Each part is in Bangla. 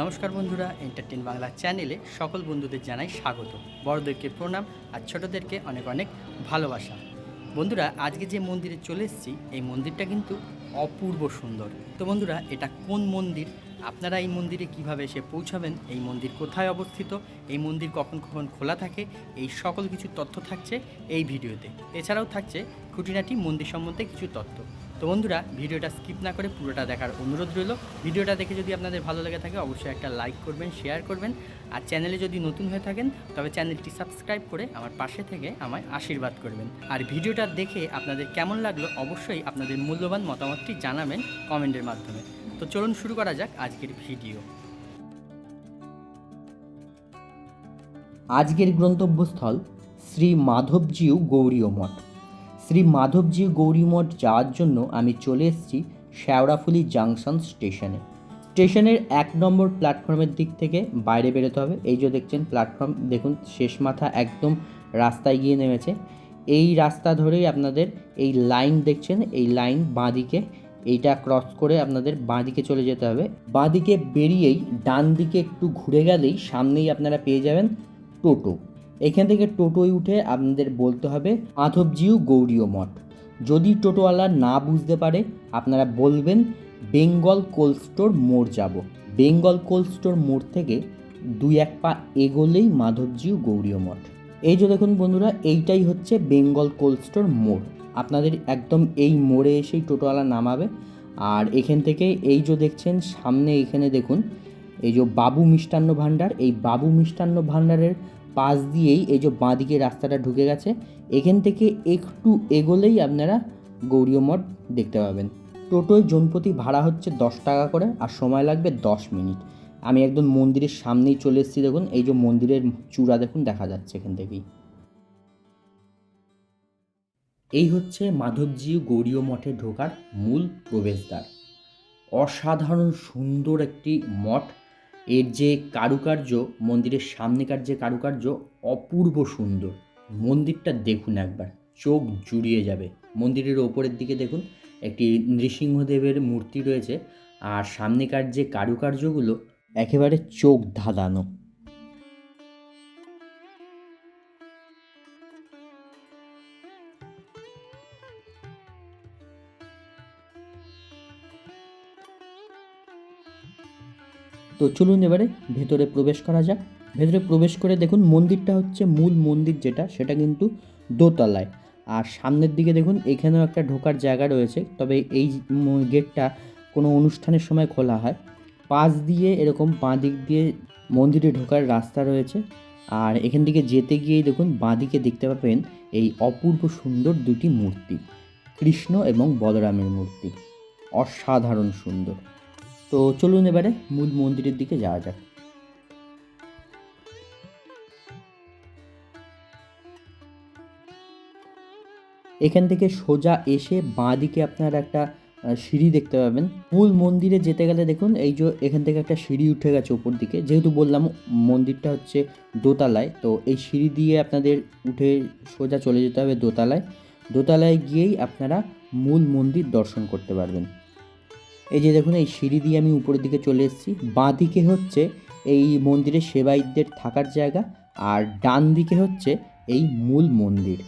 নমস্কার বন্ধুরা এন্টারটেন বাংলা চ্যানেলে সকল বন্ধুদের জানাই স্বাগত। বড়দেরকে প্রণাম আর ছোটদেরকে অনেক অনেক ভালোবাসা। বন্ধুরা, আজকে যে মন্দিরে চলে এসেছি, এই মন্দিরটা কিন্তু অপূর্ব সুন্দর। তো বন্ধুরা, এটা কোন মন্দির? আপনারা এই মন্দিরে কীভাবে এসে পৌঁছাবেন? এই মন্দির কোথায় অবস্থিত? এই মন্দির কখন কখন খোলা থাকে? এই সকল কিছু তথ্য থাকছে এই ভিডিওতে। এছাড়াও থাকছে খুঁটিনাটি মন্দির সম্বন্ধে কিছু তথ্য। তো বন্ধুরা, ভিডিওটা স্কিপ না করে পুরোটা দেখার অনুরোধ রইল। ভিডিওটা দেখে যদি আপনাদের ভালো লেগে থাকে, অবশ্যই একটা লাইক করবেন শেয়ার করবেন। আর চ্যানেলে যদি নতুন হয়ে থাকেন, তবে চ্যানেলটি সাবস্ক্রাইব করে আমার পাশে থেকে আমায় আশীর্বাদ করবেন। আর ভিডিওটা দেখে আপনাদের কেমন লাগল, অবশ্যই আপনাদের মূল্যবান মতামতটি জানাবেন কমেন্টের মাধ্যমে। তো চলুন শুরু করা যাক আজকের ভিডিও। আজকের গন্তব্যস্থল শ্রী মাধবজিউ গৌরীয় মঠ। শ্রী মাধবজিউ গৌরী মঠ যাওয়ার জন্য আমি চলে এসেছি শেওড়াফুলি জাংশন স্টেশনে। স্টেশনের এক নম্বর প্ল্যাটফর্মের দিক থেকে বাইরে বেরোতে হবে। এই যে দেখছেন প্ল্যাটফর্ম, দেখুন শেষ মাথা একদম রাস্তায় গিয়ে নেমেছে। এই রাস্তা ধরেই আপনাদের এই লাইন দেখছেন, এই লাইন বাঁদিকে, এইটা ক্রস করে আপনাদের বাঁদিকে চলে যেতে হবে। বাঁদিকে বেরিয়েই ডান দিকে একটু ঘুরে গেলেই সামনেই আপনারা পেয়ে যাবেন টোটো। এখান থেকে টোটোয় উঠে আপনাদের বলতে হবে মাধবজিউ গৌরীয় মঠ। যদি টোটোওয়ালা না বুঝতে পারে, আপনারা বলবেন, বেঙ্গল কোল্ড স্টোর মোড় যাব। বেঙ্গল কোল্ড স্টোর মোড় থেকে দুই এক পা এগোলেই মাধবজিউ গৌরীয় মঠ। এই যে দেখুন বন্ধুরা, এইটাই হচ্ছে বেঙ্গল কোল্ড স্টোর মোড়। আপনাদের একদম এই মোড়ে এসেই টোটোওয়ালা নামাবে। আর এখান থেকে এই যে দেখছেন, সামনে এখানে দেখুন, এই যে বাবু মিষ্টান্ন ভাণ্ডার, এই বাবু মিষ্টান্ন ভাণ্ডারের পাশ দিয়েই এই যে বাঁদিকে রাস্তাটা ঢুকে গেছে, এখান থেকে একটু এগোলেই আপনারা গৌরীয় মঠ দেখতে পাবেন। টোটোয় জনপ্রতি ভাড়া হচ্ছে দশ টাকা করে আর সময় লাগবে দশ মিনিট। আমি একদম মন্দিরের সামনেই চলে এসেছি, দেখুন, এই যে মন্দিরের চূড়া দেখুন, দেখা যাচ্ছে এখান থেকেই। এই হচ্ছে মাধবজিউ গৌরীয় মঠে ঢোকার মূল প্রবেশদ্বার। অসাধারণ সুন্দর একটি মঠ এর যে কারুকার্য, মন্দিরের সামনেকার যে কারুকার্য অপূর্ব সুন্দর। মন্দিরটা দেখুন একবার, চোখ জুড়িয়ে যাবে। মন্দিরের ওপরের দিকে দেখুন, একটি নৃসিংহদেবের মূর্তি রয়েছে। আর সামনেকার যে কারুকার্যগুলো, একেবারে চোখ ধাঁধানো। তো চলুন এবারে ভেতরে প্রবেশ করা যাক। ভেতরে প্রবেশ করে দেখুন মন্দিরটা হচ্ছে মূল মন্দির যেটা, সেটা কিন্তু দোতলায়। আর সামনের দিকে দেখুন এখানেও একটা ঢোকার জায়গা রয়েছে, তবে এই গেটটা কোনো অনুষ্ঠানের সময় খোলা হয়। পাশ দিয়ে এরকম বাঁ দিক দিয়ে মন্দিরে ঢোকার রাস্তা রয়েছে। আর এখান থেকে যেতে গিয়েই দেখুন বাঁ দিকে দেখতে পাবেন এই অপূর্ব সুন্দর দুটি মূর্তি, কৃষ্ণ এবং বলরামের মূর্তি। অসাধারণ সুন্দর। তো চলুন এবারে মূল মন্দিরের দিকে যাওয়া যাক। এখান থেকে সোজা এসে বাঁ দিকে আপনারা একটা সিঁড়ি দেখতে পাবেন। মূল মন্দিরে যেতে গেলে দেখুন, এই যে এখান থেকে একটা সিঁড়ি উঠে গেছে উপর দিকে। যেহেতু বললাম মন্দিরটা হচ্ছে দোতলায়, তো এই সিঁড়ি দিয়ে আপনাদের উঠে সোজা চলে যেতে হবে দোতলায়। দোতলায় গিয়েই আপনারা মূল মন্দির দর্শন করতে পারবেন। এই যে দেখুন, এই সিঁড়ি দিয়ে আমি উপরের দিকে চলে এসেছি। বাঁ দিকে হচ্ছে এই মন্দিরের সেবায়িতদের থাকার জায়গা আর ডান দিকে হচ্ছে এই মূল মন্দির।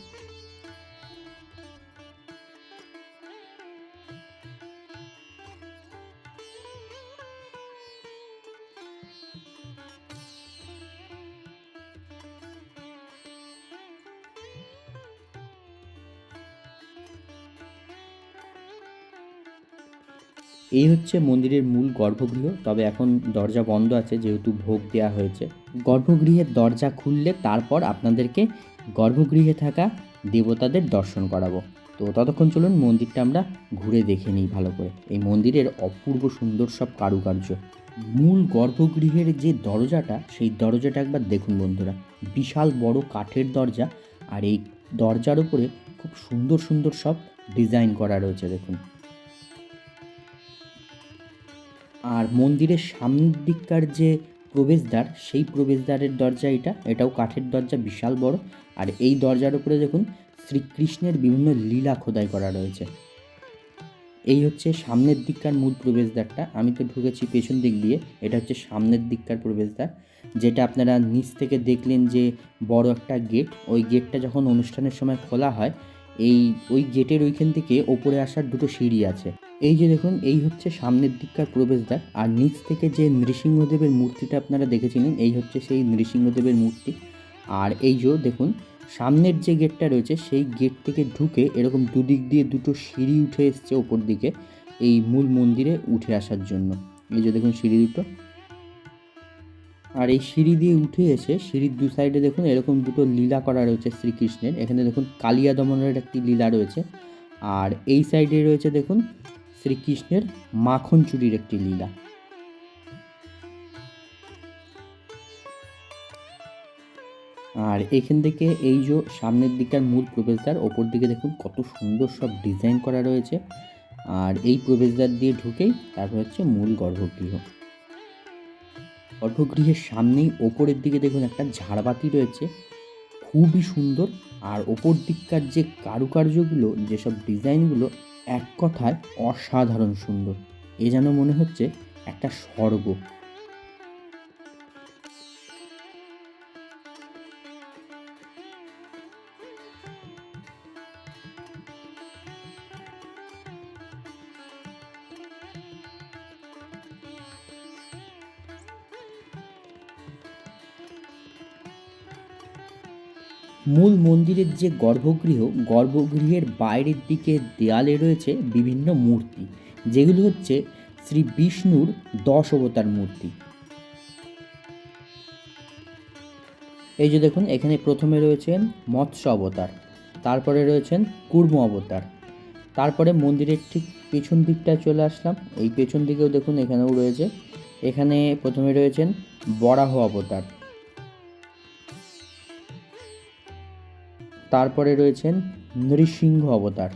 এই হচ্ছে মন্দিরের মূল গর্ভগৃহ, তবে এখন দরজা বন্ধ আছে যেহেতু ভোগ দেওয়া হয়েছে। গর্ভগৃহের দরজা খুললে তারপর আপনাদেরকে গর্ভগৃহে থাকা দেবতাদের দর্শন করাবো। তো ততক্ষণ চলুন মন্দিরটা আমরা ঘুরে দেখে নিই ভালো করে। এই মন্দিরের অপূর্ব সুন্দর সব কারুকার্য। মূল গর্ভগৃহের যে দরজাটা, সেই দরজাটা একবার দেখুন বন্ধুরা। বিশাল বড় কাঠের দরজা, আর এই দরজার উপরে খুব সুন্দর সুন্দর সব ডিজাইন করা রয়েছে দেখুন। আর মন্দিরের সামনের দিককার যে প্রবেশদ্বার, সেই প্রবেশদ্বারের দরজা এটা। এটাও কাঠের দরজা, বিশাল বড়। আর এই দরজার উপরে দেখুন, শ্রীকৃষ্ণের বিভিন্ন লীলা খোদাই করা রয়েছে। এই হচ্ছে সামনের দিককার মূল প্রবেশদ্বারটা। আমি তো ঢুকেছি পেছন দিক দিয়ে। এটা হচ্ছে সামনের দিককার প্রবেশদ্বার, যেটা আপনারা নিচ থেকে দেখলেন যে বড় একটা গেট। ওই গেটটা যখন অনুষ্ঠানের সময় খোলা হয় এই ওই গেটের ওইখান থেকে ওপরে আসার দুটো সিঁড়ি আছে। এই যে দেখুন, এই হচ্ছে সামনের দিককার প্রবেশদ্বার। আর নিচ থেকে যে নৃসিংহদেবের মূর্তিটা আপনারা দেখেছিলেন, এই হচ্ছে সেই নৃসিংহদেবের মূর্তি। আর এই যে দেখুন, সামনের যে গেটটা রয়েছে, সেই গেট থেকে ঢুকে এরকম দুদিক দিয়ে দুটো সিঁড়ি উঠে এসছে ওপর দিকে, এই মূল মন্দিরে উঠে আসার জন্য। এই যে দেখুন সিঁড়ি দুটো। আর এই সিঁড়ি দিয়ে উঠে এসে সিঁড়ির দু সাইডে দেখুন এরকম দুটো লীলা করা রয়েছে শ্রীকৃষ্ণের। এখানে দেখুন কালিয়া দমনের একটি লীলা রয়েছে। আর এই সাইডে রয়েছে দেখুন শ্রীকৃষ্ণের মাখন চুরির একটি লীলা। আর এখান থেকে এই যে সামনের দিকটার মূল প্রবেশদ্বার, ওপর দিকে দেখুন কত সুন্দর সব ডিজাইন করা রয়েছে। আর এই প্রবেশদ্বার দিয়ে ঢুকেই তারপর হচ্ছে মূল গর্ভগৃহ। গর্ভগৃহের সামনেই ওপরের দিকে দেখুন একটা ঝাড়বাতি রয়েছে। খুবই সুন্দর। আর ওপর দিককার যে কারুকার্যগুলো, যেসব ডিজাইনগুলো, এক কথায় অসাধারণ সুন্দর। এ যেন মনে হচ্ছে একটা স্বর্গ। মূল মন্দিরের যে গর্ভগৃহ, গর্ভগৃহের বাইরের দিকে দেয়ালে রয়েছে বিভিন্ন মূর্তি, যেগুলো হচ্ছে শ্রী বিষ্ণুর দশ অবতার মূর্তি। এই যে দেখুন, এখানে প্রথমে রয়েছেন মৎস্য অবতার, তারপরে রয়েছেন কুর্ম অবতার, তারপরে মন্দিরের ঠিক পেছন দিকটা চলে আসলাম। এই পেছন দিকেও দেখুন, এখানেও রয়েছে। এখানে প্রথমে রয়েছেন বরাহ অবতার তারপরে রয়েছেন নৃসিংহ অবতার।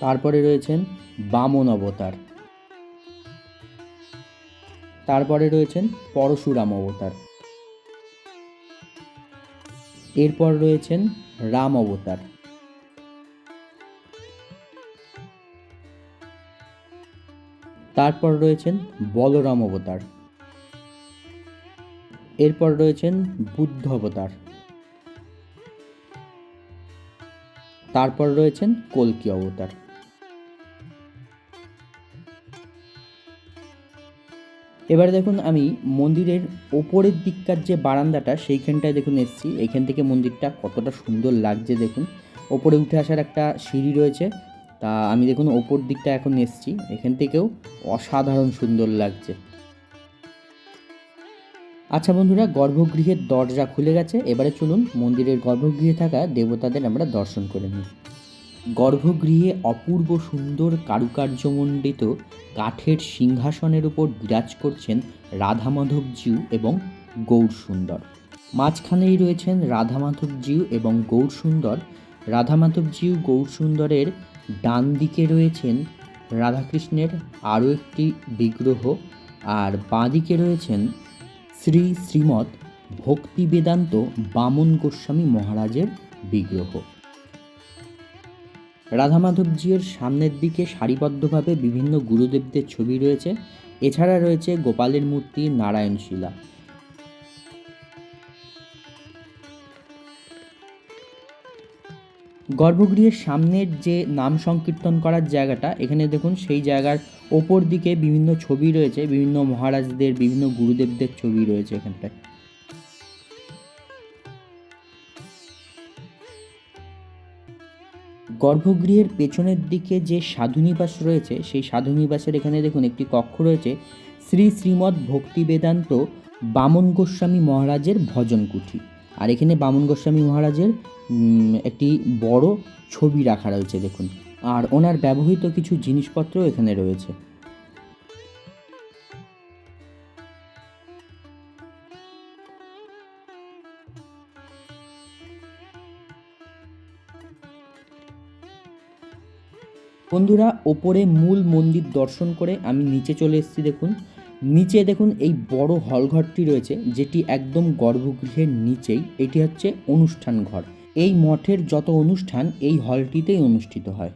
তারপরে রয়েছেন বামন অবতার। তারপরে রয়েছেন পরশুরাম অবতার। এরপর রয়েছেন রাম অবতার। তারপর রয়েছেন বলরাম অবতার। এরপর রয়েছেন বুদ্ধ অবতার। তারপর রয়েছেন কলকি অবতার। এবার দেখুন আমি মন্দিরের ওপরের দিককার যে বারান্দাটা, সেইখানটায় দেখুন এসেছি। এখান থেকে মন্দিরটা কতটা সুন্দর লাগছে দেখুন। ওপরে উঠে আসার একটা সিঁড়ি রয়েছে। তা আমি দেখুন ওপর দিকটা এখন এসেছি। এখান থেকেও অসাধারণ সুন্দর লাগছে। আচ্ছা বন্ধুরা, গর্ভগৃহের দরজা খুলে গেছে। এবারে চলুন মন্দিরের গর্ভগৃহে থাকা দেবতাদের আমরা দর্শন করে নিই। গর্ভগৃহে অপূর্ব সুন্দর কারুকার্যমণ্ডিত কাঠের সিংহাসনের উপর বিরাজ করছেন রাধা মাধবজিউ এবং গৌর সুন্দর মাঝখানেই রয়েছেন রাধামাধবজিউ এবং গৌর সুন্দর রাধা মাধবজিউ গৌর সুন্দরের ডান দিকে রয়েছেন রাধাকৃষ্ণের আরও একটি বিগ্রহ। আর বাঁ দিকে রয়েছেন শ্রী শ্রীমৎ ভক্তি বেদান্ত বামন গোস্বামী মহারাজের বিগ্রহ। রাধা মাধবজির সামনের দিকে সারিবদ্ধভাবে বিভিন্ন গুরুদেবদের ছবি রয়েছে। এছাড়া রয়েছে গোপালের মূর্তি নারায়ণ গর্ভগৃহের সামনের যে নাম সংকীর্তন করার জায়গাটা, এখানে দেখুন সেই জায়গার ওপর দিকে বিভিন্ন ছবি রয়েছে, বিভিন্ন মহারাজদের, বিভিন্ন গুরুদেবদের ছবি রয়েছে এখানটায়। গর্ভগৃহের পেছনের দিকে যে সাধুনিবাস রয়েছে, সেই সাধুনিবাসের এখানে দেখুন একটি কক্ষ রয়েছে, শ্রী শ্রীমৎ ভক্তি বেদান্ত বামন গোস্বামী মহারাজের ভজন কুঠি। আর এখানে বামন গোস্বামী মহারাজের একটি বড় ছবি রাখা রয়েছে, দেখুন। আর ওনার ব্যবহৃত কিছু জিনিসপত্র এখানে রয়েছে। বন্ধুরা, ওপরে মূল মন্দির দর্শন করে আমি নিচে চলে এসেছি, দেখুন। নিচে, দেখুন, এই বড় হলঘরটি রয়েছে, যেটি একদম গর্ভগৃহের নিচেই। এটি হচ্ছে অনুষ্ঠান ঘর। এই মঠের যত অনুষ্ঠান এই হলটিতেই অনুষ্ঠিত হয়।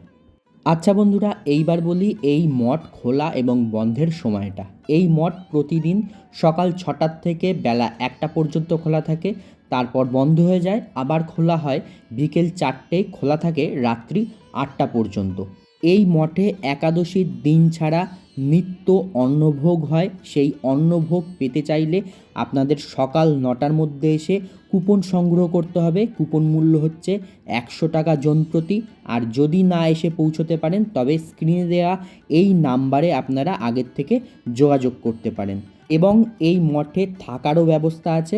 আচ্ছা বন্ধুরা, এইবার বলি এই মঠ খোলা এবং বন্ধের সময়টা। এই মঠ প্রতিদিন সকাল ছটার থেকে বেলা একটা পর্যন্ত খোলা থাকে, তারপর বন্ধ হয়ে যায়। আবার খোলা হয় বিকেল চারটেয় খোলা থাকে রাত্রি আটটা পর্যন্ত। এই মঠে একাদশীর দিন ছাড়া নিত্য অন্নভোগ হয়, সেই অন্নভোগ পেতে চাইলে আপনাদের সকাল নটার মধ্যে এসে কুপন সংগ্রহ করতে হবে। কুপন মূল্য হচ্ছে একশো টাকা জন প্রতি আর যদি না এসে পৌঁছতে পারেন, তবে স্ক্রিনে দেওয়া এই নাম্বারে আপনারা আগের থেকে যোগাযোগ করতে পারেন। এবং এই মঠে থাকারও ব্যবস্থা আছে।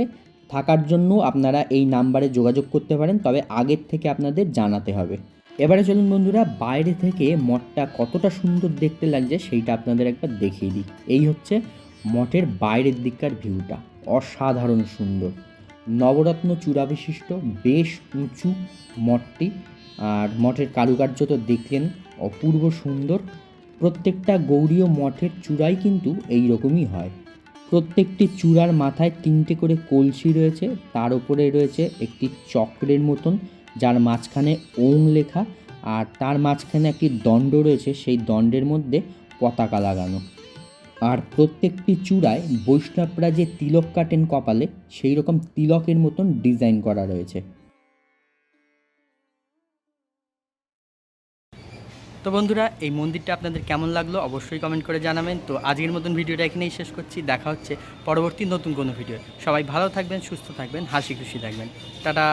থাকার জন্য আপনারা এই নাম্বারে যোগাযোগ করতে পারেন, তবে আগের থেকে আপনাদের জানাতে হবে। এবারে চলুন বন্ধুরা, বাইরে থেকে মঠটা কতটা সুন্দর দেখতে লাগছে সেইটা আপনাদের একবার দেখিয়ে দিই। এই হচ্ছে মঠের বাইরের দিককার ভিউটা, অসাধারণ সুন্দর। নবরত্ন চূড়া বিশিষ্ট, বেশ উঁচু মঠটি। আর মঠের কারুকার্য তো দেখলেন, অপূর্ব সুন্দর। প্রত্যেকটা গৌরীয় মঠের চূড়াই কিন্তু এই রকমই হয়। প্রত্যেকটি চূড়ার মাথায় তিনটে করে কলসি রয়েছে, তার উপরে রয়েছে একটি চক্রের মতন যার মাঝখানে ওং লেখা আর তার মাঝখানে একটি দণ্ড রয়েছে, সেই দণ্ডের মধ্যে পতাকা লাগানো। আর প্রত্যেকটি চূড়ায় বৈষ্ণবরা যে তিলক কাটেন কপালে, সেই রকম তিলকের মতন ডিজাইন করা রয়েছে। তো বন্ধুরা, এই মন্দিরটা আপনাদের কেমন লাগল অবশ্যই কমেন্ট করে জানাবেন। তো আজকের মতন ভিডিওটা এখানেই শেষ করছি। দেখা হচ্ছে পরবর্তী নতুন কোনো ভিডিও সবাই ভালো থাকবেন, সুস্থ থাকবেন, হাসি খুশি থাকবেন। টাটা!